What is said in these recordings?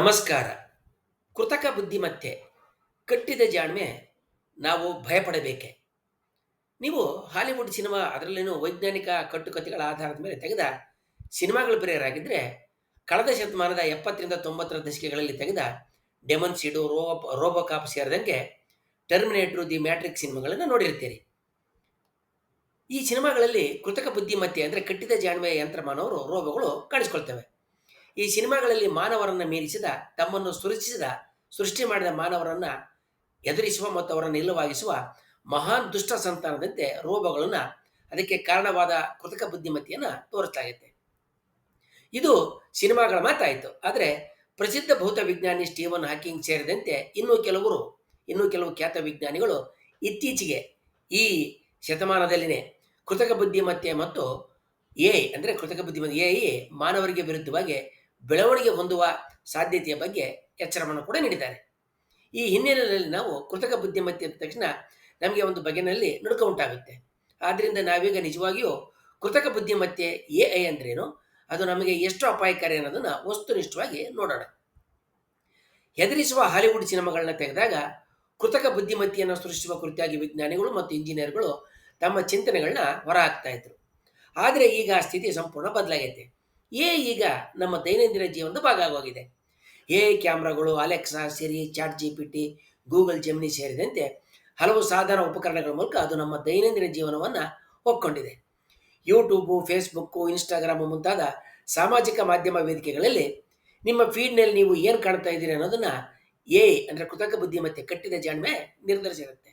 ನಮಸ್ಕಾರ. ಕೃತಕ ಬುದ್ಧಿಮತ್ತೆ. ಕಟ್ಟಿದ ಜಾಣ್ಮೆ ನಾವು ಭಯಪಡಬೇಕೆ? ನೀವು ಹಾಲಿವುಡ್ ಸಿನಿಮಾ ಅದರಲ್ಲೇನು ವೈಜ್ಞಾನಿಕ ಕಟ್ಟುಕತೆಗಳ ಆಧಾರದ ಮೇಲೆ ತೆಗೆದ ಸಿನಿಮಾಗಳು ಪ್ರಿಯರಾಗಿದ್ದರೆ ಕಳೆದ ಶತಮಾನದ ಎಪ್ಪತ್ತರಿಂದ ತೊಂಬತ್ತರ ದಶಕಗಳಲ್ಲಿ ತೆಗೆದ ಡೆಮನ್ ಸಿಡು, ರೋಬ್, ರೋಬೋಕಾಪ್ ಸೇರಿದಂಗೆ ಟರ್ಮಿನೇಟ್ರು, ದಿ ಮ್ಯಾಟ್ರಿಕ್ ಸಿನಿಮಾಗಳನ್ನು ನೋಡಿರ್ತೀರಿ. ಈ ಸಿನಿಮಾಗಳಲ್ಲಿ ಕೃತಕ ಬುದ್ಧಿಮತ್ತೆ ಅಂದರೆ ಕಟ್ಟಿದ ಜಾಣ್ಮೆಯ ಯಂತ್ರಮಾನವರು ರೋಬೋಗಳು ಕಾಣಿಸ್ಕೊಳ್ತವೆ. ಈ ಸಿನಿಮಾಗಳಲ್ಲಿ ಮಾನವರನ್ನು ಮೀರಿಸಿದ, ತಮ್ಮನ್ನು ಸೃಷ್ಟಿಸಿದ, ಸೃಷ್ಟಿ ಮಾಡಿದ ಮಾನವರನ್ನ ಎದುರಿಸುವ ಮತ್ತು ಅವರನ್ನು ಇಲ್ಲವಾಗಿಸುವ ಮಹಾನ್ ದುಷ್ಟ ಸಂತಾನದಂತೆ ರೋಬೋಗಳನ್ನು ಅದಕ್ಕೆ ಕಾರಣವಾದ ಕೃತಕ ಬುದ್ಧಿಮತ್ತೆಯನ್ನು ತೋರಿಸಲಾಗುತ್ತೆ ಇದು ಸಿನಿಮಾಗಳ ಮಾತಾಯಿತು ಆದರೆ ಪ್ರಸಿದ್ಧ ಭೌತ ವಿಜ್ಞಾನಿ ಸ್ಟೀವನ್ ಹಾಕಿಂಗ್ ಸೇರಿದಂತೆ ಇನ್ನೂ ಕೆಲವರು, ಇನ್ನೂ ಕೆಲವು ಖ್ಯಾತ ವಿಜ್ಞಾನಿಗಳು ಇತ್ತೀಚೆಗೆ ಈ ಶತಮಾನದಲ್ಲಿನೇ ಕೃತಕ ಬುದ್ಧಿಮತ್ತೆ ಮತ್ತು ಎ ಅಂದರೆ ಕೃತಕ ಬುದ್ಧಿಮತ್ತೆ ಎ ಮಾನವರಿಗೆ ವಿರುದ್ಧವಾಗಿ ಬೆಳವಣಿಗೆ ಹೊಂದುವ ಸಾಧ್ಯತೆಯ ಬಗ್ಗೆ ಎಚ್ಚರವನ್ನು ಕೂಡ ನೀಡಿದ್ದಾರೆ. ಈ ಹಿನ್ನೆಲೆಯಲ್ಲಿ ನಾವು ಕೃತಕ ಬುದ್ಧಿಮತ್ತೆ ಅಂದ ತಕ್ಷಣ ನಮಗೆ ಒಂದು ಬಗೆನಲ್ಲಿ ನಡುಕ ಉಂಟಾಗುತ್ತೆ. ಆದ್ದರಿಂದ ನಾವೀಗ ನಿಜವಾಗಿಯೂ ಕೃತಕ ಬುದ್ಧಿಮತ್ತೆ ಎ ಐ ಅಂದ್ರೇನು? ಅದು ನಮಗೆ ಎಷ್ಟು ಅಪಾಯಕಾರಿ ಅನ್ನೋದನ್ನು ವಸ್ತುನಿಷ್ಠವಾಗಿ ನೋಡೋಣ. ಹೆದರಿಸುವ ಹಾಲಿವುಡ್ ಸಿನಿಮಾಗಳನ್ನ ತೆಗೆದಾಗ ಕೃತಕ ಬುದ್ಧಿಮತ್ತೆಯನ್ನು ಸೃಷ್ಟಿಸುವ ಕುರಿತಾಗಿ ವಿಜ್ಞಾನಿಗಳು ಮತ್ತು ಇಂಜಿನಿಯರ್ಗಳು ತಮ್ಮ ಚಿಂತನೆಗಳನ್ನ ಹೊರಹಾಕ್ತಾ ಇದ್ರು. ಆದರೆ ಈಗ ಸ್ಥಿತಿ ಸಂಪೂರ್ಣ ಬದಲಾಗೈತೆ. ಎ ಈಗ ನಮ್ಮ ದೈನಂದಿನ ಜೀವನದ ಭಾಗ ಆಗೋಗಿದೆ A ಕ್ಯಾಮ್ರಾಗಳು, Alexa, Siri Chat G P T Google Gemini ಸೇರಿದಂತೆ ಹಲವು ಸಾಧನ ಉಪಕರಣಗಳ ಮೂಲಕ ಅದು ನಮ್ಮ ದೈನಂದಿನ ಜೀವನವನ್ನು ಒಪ್ಕೊಂಡಿದೆ. ಯೂಟ್ಯೂಬು, ಫೇಸ್ಬುಕ್ಕು, ಇನ್ಸ್ಟಾಗ್ರಾಮು ಮುಂತಾದ ಸಾಮಾಜಿಕ ಮಾಧ್ಯಮ ವೇದಿಕೆಗಳಲ್ಲಿ ನಿಮ್ಮ ಫೀಡ್ನಲ್ಲಿ ನೀವು ಏನು ಕಾಣ್ತಾ ಇದ್ದೀರಿ ಅನ್ನೋದನ್ನು ಎ ಅಂದರೆ ಕೃತಕ ಬುದ್ಧಿಮತ್ತೆ ಕಟ್ಟಿದ ಜಾಣ್ಮೆ ನಿರ್ಧರಿಸಿರುತ್ತೆ.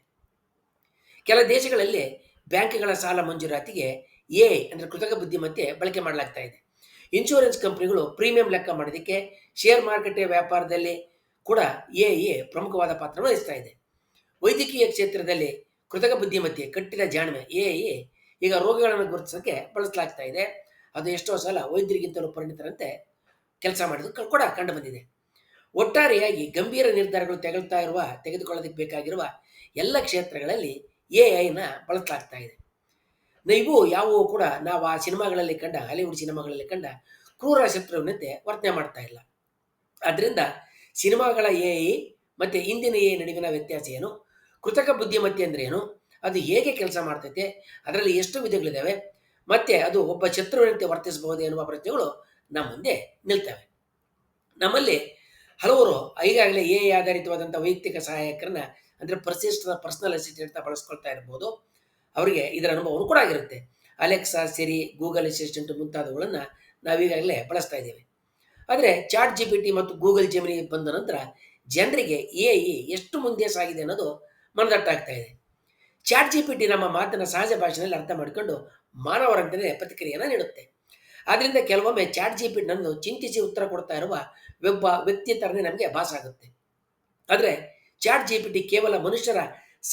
ಕೆಲ ದೇಶಗಳಲ್ಲಿ ಬ್ಯಾಂಕ್ಗಳ ಸಾಲ ಮಂಜೂರಾತಿಗೆ ಎ ಅಂದರೆ ಕೃತಕ ಬುದ್ಧಿಮತ್ತೆ ಬಳಕೆ ಮಾಡಲಾಗ್ತಾ ಇದೆ. ಇನ್ಶೂರೆನ್ಸ್ ಕಂಪ್ನಿಗಳು ಪ್ರೀಮಿಯಂ ಲೆಕ್ಕ ಮಾಡೋದಕ್ಕೆ ಶೇರ್ ಮಾರುಕಟ್ಟೆ ವ್ಯಾಪಾರದಲ್ಲಿ ಕೂಡ ಎ ಎ ಪ್ರಮುಖವಾದ ಪಾತ್ರ ವಹಿಸ್ತಾ ಇದೆ. ವೈದ್ಯಕೀಯ ಕ್ಷೇತ್ರದಲ್ಲಿ ಕೃತಕ ಬುದ್ಧಿಮತ್ತೆ, ಕಟ್ಟಿದ ಜಾಣ್ಮೆ ಎ ಎ ಈಗ ರೋಗಿಗಳನ್ನು ಗುರುತಿಸೋಕ್ಕೆ ಬಳಸಲಾಗ್ತಾ ಇದೆ. ಅದು ಎಷ್ಟೋ ಸಲ ವೈದ್ಯರಿಗಿಂತಲೂ ಪರಿಣಿತರಂತೆ ಕೆಲಸ ಮಾಡೋದು ಕೂಡ ಕಂಡು ಬಂದಿದೆ ಒಟ್ಟಾರೆಯಾಗಿ ಗಂಭೀರ ನಿರ್ಧಾರಗಳು ತೆಗೆಳ್ತಾ ಇರುವ ತೆಗೆದುಕೊಳ್ಳೋದಕ್ಕೆ ಬೇಕಾಗಿರುವ ಎಲ್ಲ ಕ್ಷೇತ್ರಗಳಲ್ಲಿ ಎ ಐನ ಬಳಸಲಾಗ್ತಾ ಇದೆ. ಇವು ಯಾವುವು ಕೂಡ ನಾವು ಆ ಸಿನಿಮಾಗಳಲ್ಲಿ ಕಂಡ, ಹಾಲಿವುಡ್ ಸಿನಿಮಾಗಳಲ್ಲಿ ಕಂಡ ಕ್ರೂರ ಶತ್ರುವಿನಂತೆ ವರ್ತನೆ ಮಾಡ್ತಾ ಇಲ್ಲ. ಆದ್ದರಿಂದ ಸಿನಿಮಾಗಳ ಎ ಐ ಮತ್ತು ಇಂದಿನ ಎ ನಡುವಿನ ವ್ಯತ್ಯಾಸ ಏನು? ಕೃತಕ ಬುದ್ಧಿಮತ್ತೆ ಅಂದ್ರೆ ಏನು? ಅದು ಹೇಗೆ ಕೆಲಸ ಮಾಡ್ತೈತೆ? ಅದರಲ್ಲಿ ಎಷ್ಟು ವಿಧಗಳಿದ್ದಾವೆ ಮತ್ತು ಅದು ಒಬ್ಬ ಶತ್ರುವಿನಂತೆ ವರ್ತಿಸಬಹುದು ಎನ್ನುವ ಪ್ರಶ್ನೆಗಳು ನಮ್ಮ ಮುಂದೆ ನಿಲ್ತವೆ. ನಮ್ಮಲ್ಲಿ ಹಲವರು ಈಗಾಗಲೇ ಎ ಆಧಾರಿತವಾದಂಥ ವೈಯಕ್ತಿಕ ಸಹಾಯಕರನ್ನ ಅಂದರೆ ಪರ್ಸಿಸ್ಟದ ಪರ್ಸನಲ್ ಅಸಿಸ್ಟೆಂಟ್ ಬಳಸ್ಕೊಳ್ತಾ ಇರ್ಬೋದು. ಅವರಿಗೆ ಇದರ ಅನುಭವವೂ ಕೂಡ ಆಗಿರುತ್ತೆ. ಅಲೆಕ್ಸಾ ಸಿರಿ ಗೂಗಲ್ ಅಸಿಸ್ಟೆಂಟ್ ಮುಂತಾದವುಗಳನ್ನು ನಾವೀಗಾಗಲೇ ಬಳಸ್ತಾ ಇದ್ದೇವೆ. ಆದರೆ ಚಾಟ್ ಜಿ ಪಿ ಟಿ ಮತ್ತು ಗೂಗಲ್ ಜೆಮಿನಿ ಬಂದ ನಂತರ ಜನರಿಗೆ ಎ ಐ ಎಷ್ಟು ಮುಂದೆ ಸಾಗಿದೆ ಅನ್ನೋದು ಮನದಟ್ಟಾಗ್ತಾ ಇದೆ. ಚಾಟ್ ಜಿ ಪಿ ಟಿ ನಮ್ಮ ಮಾತನ್ನು ಸಹಜ ಭಾಷೆಯಲ್ಲಿ ಅರ್ಥ ಮಾಡಿಕೊಂಡು ಮಾನವರಂತೆಯೇ ಪ್ರತಿಕ್ರಿಯೆಯನ್ನು ನೀಡುತ್ತೆ. ಆದ್ದರಿಂದ ಕೆಲವೊಮ್ಮೆ ಚಾಟ್ ಜಿ ಪಿ ಟಿನನ್ನು ಚಿಂತಿಸಿ ಉತ್ತರ ಕೊಡ್ತಾ ಇರುವ ಒಬ್ಬ ವ್ಯಕ್ತಿ ಥರನೇ ನಮಗೆ ಭಾಸ ಆಗುತ್ತೆ. ಆದರೆ ಚಾಟ್ ಜಿ ಪಿ ಟಿ ಕೇವಲ ಮನುಷ್ಯರ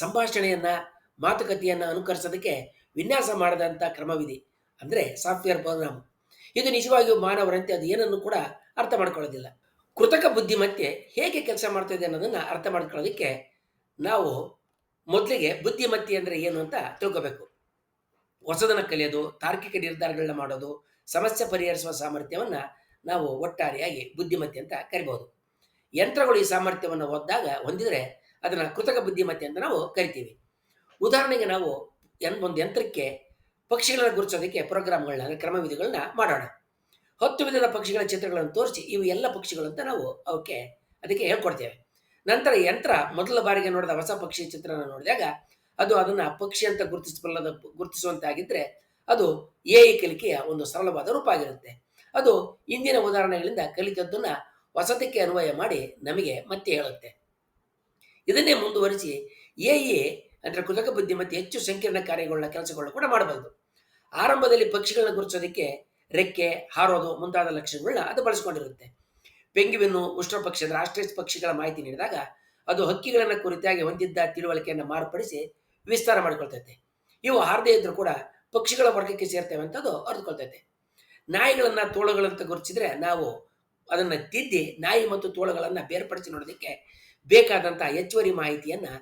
ಸಂಭಾಷಣೆಯನ್ನು ಮಾತುಕತೆಯನ್ನು ಅನುಕರಿಸೋದಕ್ಕೆ ವಿನ್ಯಾಸ ಮಾಡದಂಥ ಕ್ರಮವಿದೆ. ಅಂದರೆ ಸಾಫ್ಟ್ವೇರ್ ಪ್ರೋಗ್ರಾಮ್ ಇದು ನಿಜವಾಗಿಯೂ ಮಾನವರಂತೆ ಅದು ಏನನ್ನು ಕೂಡ ಅರ್ಥ ಮಾಡ್ಕೊಳ್ಳೋದಿಲ್ಲ. ಕೃತಕ ಬುದ್ಧಿಮತ್ತೆ ಹೇಗೆ ಕೆಲಸ ಮಾಡ್ತಾಯಿದೆ ಅನ್ನೋದನ್ನು ಅರ್ಥ ಮಾಡ್ಕೊಳ್ಳೋದಕ್ಕೆ ನಾವು ಮೊದಲಿಗೆ ಬುದ್ಧಿಮತ್ತೆ ಅಂದರೆ ಏನು ಅಂತ ತಿಳ್ಕೋಬೇಕು. ಹೊಸದನ್ನು ಕಲಿಯೋದು, ತಾರ್ಕಿಕ ನಿರ್ಧಾರಗಳನ್ನ ಮಾಡೋದು, ಸಮಸ್ಯೆ ಪರಿಹರಿಸುವ ಸಾಮರ್ಥ್ಯವನ್ನು ನಾವು ಒಟ್ಟಾರೆಯಾಗಿ ಬುದ್ಧಿಮತ್ತೆ ಅಂತ ಕರಿಬಹುದು. ಯಂತ್ರಗಳು ಈ ಸಾಮರ್ಥ್ಯವನ್ನು ಒದ್ದಾಗ ಹೊಂದಿದರೆ ಅದನ್ನು ಕೃತಕ ಬುದ್ಧಿಮತ್ತೆ ಅಂತ ನಾವು ಕರಿತೀವಿ. ಉದಾಹರಣೆಗೆ ನಾವು ಎನ್ ಒಂದು ಯಂತ್ರಕ್ಕೆ ಪಕ್ಷಿಗಳನ್ನು ಗುರುತಿಸೋದಕ್ಕೆ ಪ್ರೋಗ್ರಾಮ್ಗಳನ್ನ ಅಂದರೆ ಕ್ರಮವಿಧಿಗಳನ್ನ ಮಾಡೋಣ. ಹತ್ತು ವಿಧದ ಪಕ್ಷಿಗಳ ಚಿತ್ರಗಳನ್ನು ತೋರಿಸಿ, ಇವು ಎಲ್ಲ ಪಕ್ಷಿಗಳು ಅಂತ ನಾವು ಅವಕ್ಕೆ ಅದಕ್ಕೆ ಹೇಳ್ಕೊಡ್ತೇವೆ. ನಂತರ ಯಂತ್ರ ಮೊದಲ ಬಾರಿಗೆ ನೋಡಿದ ಹೊಸ ಪಕ್ಷಿ ಚಿತ್ರನ ನೋಡಿದಾಗ, ಅದು ಅದನ್ನು ಪಕ್ಷಿ ಅಂತ ಗುರುತಿಸಬಲ್ಲದ ಗುರುತಿಸುವಂತಾಗಿದ್ದರೆ ಅದು ಎ ಕಲಿಕೆಯ ಒಂದು ಸರಳವಾದ ರೂಪ ಆಗಿರುತ್ತೆ. ಅದು ಇಂದಿನ ಉದಾಹರಣೆಗಳಿಂದ ಕಲಿತದ್ದನ್ನು ವಸತಿಕ್ಕೆ ಅನ್ವಯ ಮಾಡಿ ನಮಗೆ ಮತ್ತೆ ಹೇಳುತ್ತೆ. ಇದನ್ನೇ ಮುಂದುವರಿಸಿ ಎ ಅಂದರೆ ಕೃತಕ ಬುದ್ಧಿಮತ್ತೆ ಹೆಚ್ಚು ಸಂಕೀರ್ಣ ಕಾರ್ಯಗಳನ್ನ ಕೆಲಸಗಳನ್ನ ಕೂಡ ಮಾಡಬಹುದು ಆರಂಭದಲ್ಲಿ ಪಕ್ಷಿಗಳನ್ನ ಗುರುತಿಸೋದಕ್ಕೆ ರೆಕ್ಕೆ, ಹಾರೋದು ಮುಂತಾದ ಲಕ್ಷಣಗಳನ್ನ ಅದು ಬಳಸ್ಕೊಂಡಿರುತ್ತೆ. ಪೆಂಗುವಿನ್ನು ಉಷ್ಣ ಪಕ್ಷದ ರಾಷ್ಟ್ರೀಯ ಪಕ್ಷಿಗಳ ಮಾಹಿತಿ ನೀಡಿದಾಗ ಅದು ಹಕ್ಕಿಗಳನ್ನ ಕುರಿತಾಗಿ ಹೊಂದಿದ್ದ ತಿಳುವಳಿಕೆಯನ್ನು ಮಾರ್ಪಡಿಸಿ ವಿಸ್ತಾರ ಮಾಡಿಕೊಳ್ತೈತೆ. ಇವು ಹಾರದೇ ಇದ್ರೂ ಕೂಡ ಪಕ್ಷಿಗಳ ವರ್ಗಕ್ಕೆ ಸೇರ್ತೇವೆ ಅಂತ ಅದು ಅರಿದುಕೊಳ್ತೈತೆ ನಾಯಿಗಳನ್ನ ತೋಳಗಳಂತ ಗುರುತಿಸಿದ್ರೆ ನಾವು ಅದನ್ನು ತಿದ್ದಿ ನಾಯಿ ಮತ್ತು ತೋಳಗಳನ್ನು ಬೇರ್ಪಡಿಸಿ ನೋಡೋದಕ್ಕೆ ಬೇಕಾದಂತಹ ಹೆಚ್ಚುವರಿ ಮಾಹಿತಿಯನ್ನು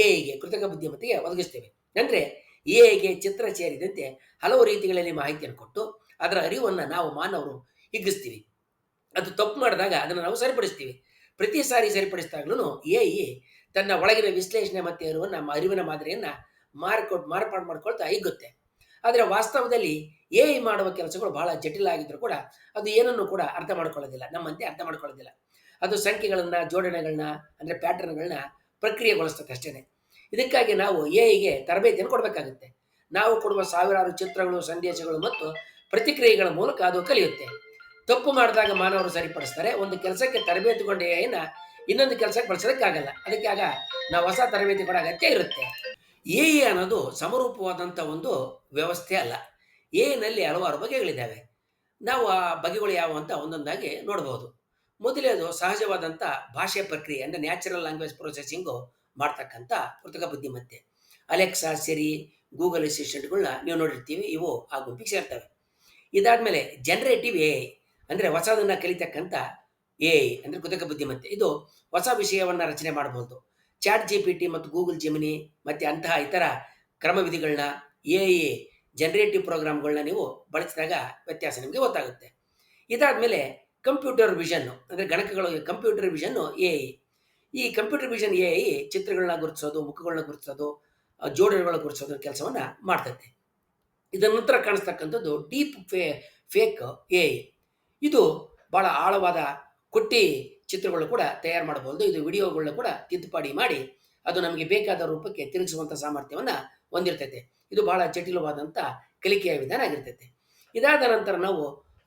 ಎ ಐಗೆ ಕೃತಕ ಬುದ್ಧಿಮತ್ತೆಗೆ ಒದಗಿಸ್ತೇವೆ. ಅಂದರೆ ಎ ಐಗೆ ಚಿತ್ರ ಸೇರಿದಂತೆ ಹಲವು ರೀತಿಗಳಲ್ಲಿ ಮಾಹಿತಿಯನ್ನು ಕೊಟ್ಟು ಅದರ ಅರಿವನ್ನು ನಾವು ಮಾನವರು ಹಿಗ್ಗಿಸ್ತೀವಿ. ಅದು ತಪ್ಪು ಮಾಡಿದಾಗ ಅದನ್ನು ನಾವು ಸರಿಪಡಿಸ್ತೀವಿ. ಪ್ರತಿ ಸಾರಿ ಸರಿಪಡಿಸಿದಾಗ್ಲೂ ಎ ಇ ತನ್ನ ಒಳಗಿನ ವಿಶ್ಲೇಷಣೆ ಮತ್ತು ಅರಿವು ನಮ್ಮ ಅರಿವಿನ ಮಾದರಿಯನ್ನು ಮಾರ್ಕೊಟ್ ಮಾರ್ಪಾಡು ಮಾಡ್ಕೊಳ್ತಾ ಹಿಗ್ಗುತ್ತೆ. ಆದರೆ ವಾಸ್ತವದಲ್ಲಿ ಎ ಮಾಡುವ ಕೆಲಸಗಳು ಬಹಳ ಜಟಿಲ ಆಗಿದ್ರೂ ಕೂಡ ಅದು ಏನನ್ನು ಕೂಡ ಅರ್ಥ ಮಾಡ್ಕೊಳ್ಳೋದಿಲ್ಲ. ನಮ್ಮಂತೆ ಅರ್ಥ ಮಾಡ್ಕೊಳ್ಳೋದಿಲ್ಲ. ಅದು ಸಂಖ್ಯೆಗಳನ್ನ, ಜೋಡಣೆಗಳನ್ನ, ಅಂದರೆ ಪ್ಯಾಟರ್ನ್ಗಳನ್ನ ಪ್ರಕ್ರಿಯೆಗೊಳಿಸ್ತದೆ ಅಷ್ಟೇ ಇದಕ್ಕಾಗಿ ನಾವು ಎ ಐಗೆ ತರಬೇತಿಯನ್ನು ಕೊಡಬೇಕಾಗುತ್ತೆ. ನಾವು ಕೊಡುವ ಸಾವಿರಾರು ಚಿತ್ರಗಳು, ಸಂದೇಶಗಳು ಮತ್ತು ಪ್ರತಿಕ್ರಿಯೆಗಳ ಮೂಲಕ ಅದು ಕಲಿಯುತ್ತೆ. ತಪ್ಪು ಮಾಡಿದಾಗ ಮಾನವರು ಸರಿಪಡಿಸ್ತಾರೆ. ಒಂದು ಕೆಲಸಕ್ಕೆ ತರಬೇತಿಗೊಂಡ ಎ ಐನ ಇನ್ನೊಂದು ಕೆಲಸಕ್ಕೆ ಬಳಸೋದಕ್ಕಾಗಲ್ಲ. ಅದಕ್ಕಾಗ ನಾವು ಹೊಸ ತರಬೇತಿ ಕೊಡೋ ಅಗತ್ಯ ಇರುತ್ತೆ. ಎ ಐ ಅನ್ನೋದು ಸಮರೂಪವಾದಂಥ ಒಂದು ವ್ಯವಸ್ಥೆ ಅಲ್ಲ. ಎ ಐನಲ್ಲಿ ಹಲವಾರು ಬಗೆಗಳಿದ್ದಾವೆ. ನಾವು ಆ ಬಗೆಗಳು ಯಾವ ಅಂತ ಒಂದೊಂದಾಗಿ ನೋಡಬಹುದು ಮೊದಲೇದು ಸಹಜವಾದಂಥ ಭಾಷೆ ಪ್ರಕ್ರಿಯೆ ಅಂದರೆ ನ್ಯಾಚುರಲ್ ಲ್ಯಾಂಗ್ವೇಜ್ ಪ್ರೊಸೆಸಿಂಗು ಮಾಡ್ತಕ್ಕಂಥ ಕೃತಕ ಬುದ್ಧಿಮತ್ತೆ. ಅಲೆಕ್ಸಾ ಸಿರಿ ಗೂಗಲ್ ಅಸಿಸ್ಟೆಂಟ್ಗಳನ್ನ ನೀವು ನೋಡಿರ್ತೀವಿ, ಇವು ಆ ಗುಂಪಿಗೆ ಸೇರ್ತವೆ. ಇದಾದ್ಮೇಲೆ ಜನರೇಟಿವ್ ಎ ಅಂದರೆ ಹೊಸದನ್ನು ಕಲಿತಕ್ಕಂಥ ಎ ಅಂದರೆ ಕೃತಕ ಬುದ್ಧಿಮತ್ತೆ. ಇದು ಹೊಸ ವಿಷಯವನ್ನು ರಚನೆ ಮಾಡಬಹುದು ಚಾಟ್ ಜಿ ಪಿ ಟಿ ಮತ್ತು ಗೂಗಲ್ ಜೆಮಿನಿ ಮತ್ತು ಅಂತಹ ಇತರ ಕ್ರಮವಿಧಿಗಳನ್ನ ಎ ಎ ಜನರೇಟಿವ್ ಪ್ರೋಗ್ರಾಮ್ಗಳನ್ನ ನೀವು ಬಳಸಿದಾಗ ವ್ಯತ್ಯಾಸ ನಿಮಗೆ ಗೊತ್ತಾಗುತ್ತೆ. ಇದಾದಮೇಲೆ ಕಂಪ್ಯೂಟರ್ ವಿಷನ್, ಅಂದರೆ ಗಣಕಗಳು ಕಂಪ್ಯೂಟರ್ ವಿಷನ್ನು ಎ ಐ. ಈ ಕಂಪ್ಯೂಟರ್ ವಿಷನ್ ಎ ಐ ಚಿತ್ರಗಳನ್ನ ಗುರುತಿಸೋದು, ಮುಖಗಳನ್ನ ಗುರುತಿಸೋದು ಜೋಡಣೆಗಳ ಗುರುತಿಸೋದು ಕೆಲಸವನ್ನು ಮಾಡ್ತೈತೆ. ಇದರ ನಂತರ ಕಾಣಿಸ್ತಕ್ಕಂಥದ್ದು deep fee, fake A I. ಇದು ಭಾಳ ಆಳವಾದ ಕೊಟ್ಟಿ ಚಿತ್ರಗಳು ಕೂಡ ತಯಾರು ಮಾಡಬಹುದು ಇದು ವಿಡಿಯೋಗಳನ್ನ ಕೂಡ ತಿದ್ದುಪಾಡಿ ಮಾಡಿ ಅದು ನಮಗೆ ಬೇಕಾದ ರೂಪಕ್ಕೆ ತಿರುಗಿಸುವಂಥ ಸಾಮರ್ಥ್ಯವನ್ನು ಹೊಂದಿರ್ತೈತೆ. ಇದು ಬಹಳ ಜಟಿಲವಾದಂಥ ಕಲಿಕೆಯ ವಿಧಾನ ಆಗಿರ್ತೈತೆ. ಇದಾದ ನಂತರ ನಾವು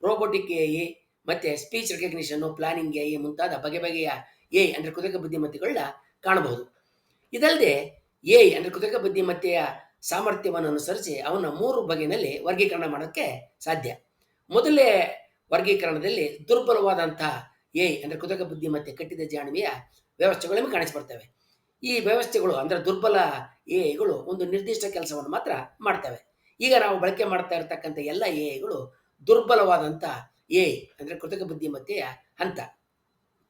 ರೋಬೋಟಿಕ್ ಎ ಐ ಮತ್ತು ಸ್ಪೀಚ್ ರೆಕಗ್ನಿಷನ್ನು ಪ್ಲಾನಿಂಗ್ ಎ ಮುಂತಾದ ಬಗೆ ಬಗೆಯ ಎ ಅಂದರೆ ಕೃತಕ ಬುದ್ಧಿಮತ್ತೆಗಳನ್ನ ಕಾಣಬಹುದು. ಇದಲ್ಲದೆ ಎ ಅಂದರೆ ಕೃತಕ ಬುದ್ಧಿಮತ್ತೆಯ ಸಾಮರ್ಥ್ಯವನ್ನು ಅನುಸರಿಸಿ ಅವನ ಮೂರು ಬಗೆಯಲ್ಲಿ ವರ್ಗೀಕರಣ ಮಾಡೋಕ್ಕೆ ಸಾಧ್ಯ. ಮೊದಲೇ ವರ್ಗೀಕರಣದಲ್ಲಿ ದುರ್ಬಲವಾದಂತಹ ಎ ಅಂದರೆ ಕೃತಕ ಬುದ್ಧಿಮತ್ತೆ ಕಟ್ಟಿದ ಜಾಣ್ಮೆಯ ವ್ಯವಸ್ಥೆಗಳು ನಮಗೆ ಕಾಣಿಸ್ಬರ್ತವೆ. ಈ ವ್ಯವಸ್ಥೆಗಳು ಅಂದರೆ ದುರ್ಬಲ ಎ ಐಗಳು ಒಂದು ನಿರ್ದಿಷ್ಟ ಕೆಲಸವನ್ನು ಮಾತ್ರ ಮಾಡ್ತವೆ. ಈಗ ನಾವು ಬಳಕೆ ಮಾಡ್ತಾ ಇರತಕ್ಕಂಥ ಎಲ್ಲ ಎ ಐಗಳು ದುರ್ಬಲವಾದಂಥ ಎ ಅಂದರೆ ಕೃತಕ ಬುದ್ಧಿಮತ್ತೆಯ ಹಂತ.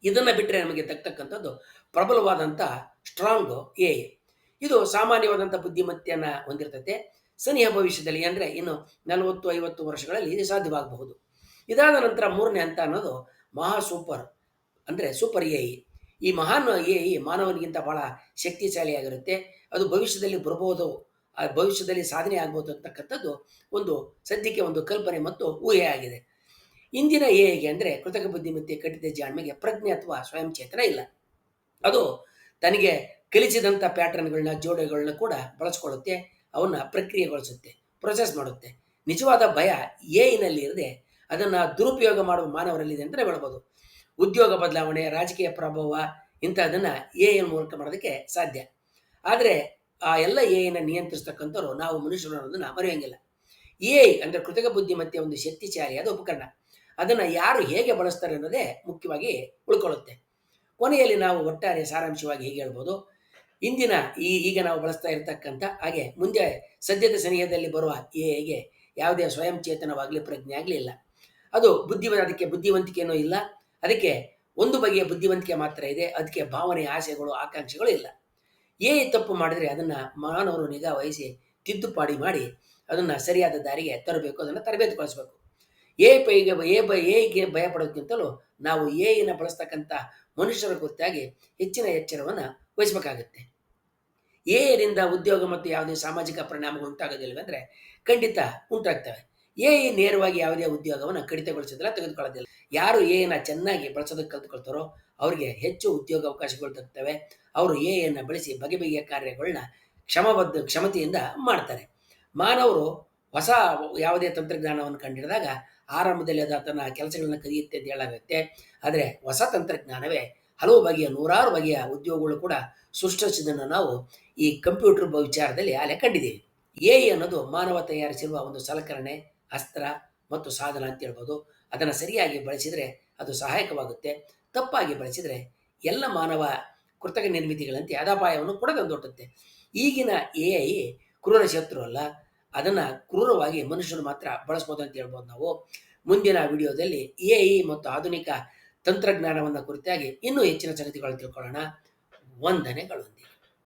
ಇದನ್ನು ಬಿಟ್ಟರೆ ನಮಗೆ ತಕ್ಕಂಥದ್ದು ಪ್ರಬಲವಾದಂಥ ಸ್ಟ್ರಾಂಗ್ ಎ. ಇದು ಸಾಮಾನ್ಯವಾದಂಥ ಬುದ್ಧಿಮತ್ತೆಯನ್ನು ಹೊಂದಿರ್ತತೆ. ಸನಿಹ ಭವಿಷ್ಯದಲ್ಲಿ ಅಂದರೆ ಇನ್ನು ನಲವತ್ತು, ಐವತ್ತು ವರ್ಷಗಳಲ್ಲಿ ಇದು ಸಾಧ್ಯವಾಗಬಹುದು. ಇದಾದ ನಂತರ ಮೂರನೇ ಹಂತ ಅನ್ನೋದು ಮಹಾ ಸೂಪರ್ ಅಂದರೆ ಸೂಪರ್ ಎ. ಈ ಮಹಾನ್ ಎ ಮಾನವನಿಗಿಂತ ಬಹಳ ಶಕ್ತಿಶಾಲಿಯಾಗಿರುತ್ತೆ ಅದು ಭವಿಷ್ಯದಲ್ಲಿ ಬರಬಹುದು ಭವಿಷ್ಯದಲ್ಲಿ ಸಾಧನೆ ಆಗ್ಬೋದು ಅಂತಕ್ಕಂಥದ್ದು ಒಂದು ಸದ್ಯಕ್ಕೆ ಒಂದು ಕಲ್ಪನೆ ಮತ್ತು ಊಹೆ ಆಗಿದೆ. ಇಂದಿನ ಎ ಐಗೆ ಅಂದರೆ ಕೃತಕ ಬುದ್ಧಿಮತ್ತೆ ಕಟ್ಟಿದ ಜಾಣ್ಮೆಗೆ ಪ್ರಜ್ಞೆ ಅಥವಾ ಸ್ವಯಂ ಚೇತನ ಇಲ್ಲ. ಅದು ತನಗೆ ಕಲಿಸಿದಂಥ ಪ್ಯಾಟರ್ನ್ಗಳನ್ನ ಜೋಡೆಗಳನ್ನ ಕೂಡ ಬಳಸ್ಕೊಳ್ಳುತ್ತೆ, ಅವನ್ನ ಪ್ರಕ್ರಿಯೆಗೊಳಿಸುತ್ತೆ ಪ್ರೊಸೆಸ್ ಮಾಡುತ್ತೆ. ನಿಜವಾದ ಭಯ ಎ ಐನಲ್ಲಿ ಇರದೆ ಅದನ್ನು ದುರುಪಯೋಗ ಮಾಡುವ ಮಾನವರಲ್ಲಿದೆ ಅಂತಲೇ ಹೇಳ್ಬೋದು. ಉದ್ಯೋಗ ಬದಲಾವಣೆ, ರಾಜಕೀಯ ಪ್ರಭಾವ ಇಂಥದನ್ನು ಎ ಎನ್ ಮೂಲಕ ಮಾಡೋದಕ್ಕೆ ಸಾಧ್ಯ. ಆದರೆ ಆ ಎಲ್ಲ ಎ ಎನ್ನ ನಿಯಂತ್ರಿಸ್ತಕ್ಕಂಥವ್ರು ನಾವು ಮನುಷ್ಯರು ಅನ್ನೋದನ್ನ ಮರೆಯೋಂಗಿಲ್ಲ. ಎ ಅಂದರೆ ಕೃತಕ ಬುದ್ಧಿಮತ್ತೆ ಒಂದು ಶಕ್ತಿಶಾಲಿಯಾದ ಉಪಕರಣ. ಅದನ್ನು ಯಾರು ಹೇಗೆ ಬಳಸ್ತಾರೆ ಅನ್ನೋದೇ ಮುಖ್ಯವಾಗಿ ಉಳ್ಕೊಳ್ಳುತ್ತೆ. ಕೊನೆಯಲ್ಲಿ ನಾವು ಒಟ್ಟಾರೆ ಸಾರಾಂಶವಾಗಿ ಹೀಗೆ ಹೇಳ್ಬೋದು? ಇಂದಿನ ಈ ಈಗ ನಾವು ಬಳಸ್ತಾ ಇರತಕ್ಕಂಥ ಹಾಗೆ ಮುಂದೆ ಸದ್ಯದ ಸನಿಹದಲ್ಲಿ ಬರುವ ಐಗೆ ಯಾವುದೇ ಸ್ವಯಂ ಚೇತನವಾಗಲಿ ಪ್ರಜ್ಞೆ ಆಗಲಿ ಇಲ್ಲ. ಅದು ಬುದ್ಧಿ ಅದಕ್ಕೆ ಬುದ್ಧಿವಂತಿಕೆಯೂ ಇಲ್ಲ. ಅದಕ್ಕೆ ಒಂದು ಬಗೆಯ ಬುದ್ಧಿವಂತಿಕೆ ಮಾತ್ರ ಇದೆ. ಅದಕ್ಕೆ ಭಾವನೆ, ಆಸೆಗಳು, ಆಕಾಂಕ್ಷೆಗಳು ಇಲ್ಲ. ಏ ತಪ್ಪು ಮಾಡಿದರೆ ಅದನ್ನು ಮಾನವರು ನಿಗಾ ವಹಿಸಿ ತಿದ್ದುಪಾಡಿ ಮಾಡಿ ಅದನ್ನು ಸರಿಯಾದ ದಾರಿಗೆ ತರಬೇಕು, ಅದನ್ನು ತರಬೇತುಗೊಳಿಸಬೇಕು. ಎ ಪೈಗೆ ಎ ಬ ಎಗೆ ಭಯ ಪಡೋದಕ್ಕಿಂತಲೂ ನಾವು ಎ ಐನ ಬಳಸ್ತಕ್ಕಂಥ ಮನುಷ್ಯರ ಗೊತ್ತಾಗಿ ಹೆಚ್ಚಿನ ಎಚ್ಚರವನ್ನು ವಹಿಸಬೇಕಾಗುತ್ತೆ. ಎ ಐನಿಂದ ಉದ್ಯೋಗ ಮತ್ತು ಯಾವುದೇ ಸಾಮಾಜಿಕ ಪರಿಣಾಮಗಳು ಉಂಟಾಗೋದಿಲ್ಲವೆಂದರೆ ಖಂಡಿತ ಉಂಟಾಗ್ತವೆ. ಎ ನೇರವಾಗಿ ಯಾವುದೇ ಉದ್ಯೋಗವನ್ನು ಕಡಿತಗೊಳಿಸೋದಿಲ್ಲ ತೆಗೆದುಕೊಳ್ಳೋದಿಲ್ಲ. ಯಾರು ಎ ಐನ ಚೆನ್ನಾಗಿ ಬಳಸೋದಕ್ಕೆ ಕಲ್ತ್ಕೊಳ್ತಾರೋ ಅವರಿಗೆ ಹೆಚ್ಚು ಉದ್ಯೋಗ ಅವಕಾಶಗಳು ದೊರಕ್ತವೆ. ಅವರು ಎ ಐನ ಬಳಸಿ ಬಗೆ ಬಗೆಯ ಕಾರ್ಯಗಳನ್ನ ಕ್ಷಮಬದ್ಧ, ಕ್ಷಮತೆಯಿಂದ ಮಾಡ್ತಾರೆ. ಮಾನವರು ಹೊಸ ಯಾವುದೇ ತಂತ್ರಜ್ಞಾನವನ್ನು ಕಂಡಿಡಿದಾಗ ಆರಂಭದಲ್ಲಿ ಅದು ತನ್ನ ಕೆಲಸಗಳನ್ನ ಕಲಿಯುತ್ತೆ ಅಂತ ಹೇಳಾಗುತ್ತೆ ಆದರೆ ಹೊಸ ತಂತ್ರಜ್ಞಾನವೇ ಹಲವು ಬಗೆಯ, ನೂರಾರು ಬಗೆಯ ಉದ್ಯೋಗಗಳು ಕೂಡ ಸೃಷ್ಟಿಸಿದ್ದನ್ನು ನಾವು ಈ ಕಂಪ್ಯೂಟರ್ ವಿಚಾರದಲ್ಲಿ ಅಲೆ ಕಂಡಿದ್ದೀವಿ. ಎ ಐ ಅನ್ನೋದು ಮಾನವ ತಯಾರಿಸಿರುವ ಒಂದು ಸಲಕರಣೆ, ಅಸ್ತ್ರ ಮತ್ತು ಸಾಧನ ಅಂತ ಹೇಳ್ಬೋದು. ಅದನ್ನು ಸರಿಯಾಗಿ ಬಳಸಿದರೆ ಅದು ಸಹಾಯಕವಾಗುತ್ತೆ. ತಪ್ಪಾಗಿ ಬಳಸಿದರೆ ಎಲ್ಲ ಮಾನವ ಕೃತಕ ನಿರ್ಮಿತಿಗಳಂತೆ ಅದಪಾಯವನ್ನು ಕೂಡ ತಂದೊಟ್ಟುತ್ತೆ ಈಗಿನ ಎ ಐ ಕ್ರೂರ ಶತ್ರು ಅಲ್ಲ. ಅದನ್ನು ಕ್ರೂರವಾಗಿ ಮನುಷ್ಯರು ಮಾತ್ರ ಬಳಸ್ಬೋದು ಅಂತ ಹೇಳ್ಬೋದು ನಾವು. ಮುಂದಿನ ವಿಡಿಯೋದಲ್ಲಿ ಎ ಐ ಮತ್ತು ಆಧುನಿಕ ತಂತ್ರಜ್ಞಾನವನ್ನು ಕುರಿತಾಗಿ ಇನ್ನೂ ಹೆಚ್ಚಿನ ಸಂಗತಿಗಳನ್ನು ತಿಳ್ಕೊಳ್ಳೋಣ. ವಂದನೆಗಳೊಂದಿಗೆ